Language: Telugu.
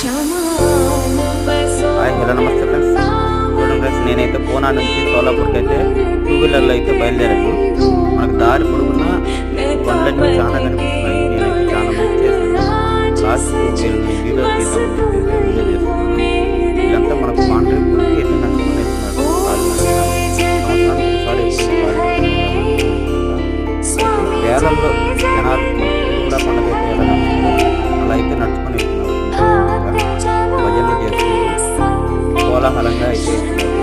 హాయ్ హలో నమస్తే ఫ్రెండ్స్. చూడండి ఫ్రెండ్స్ నేనైతే పూనా నుంచి సోలాపూర్కి అయితే టూ వీలర్లో అయితే బయలుదేరాను. మనకు దారి పొడుగున బండ్లన్నీ చాలా కనిపిస్తున్నాయి. నేనైతే చాలా బుక్ చేశాను. లాస్ట్ వీడియో వీడియో చేస్తున్నాను వీళ్ళంతా మనకు పాండ్రీపూర్కి అయితే నడుచుకుని వెళ్తున్నారు సంవత్సరానికి ఒకసారి జనాలు మన like it.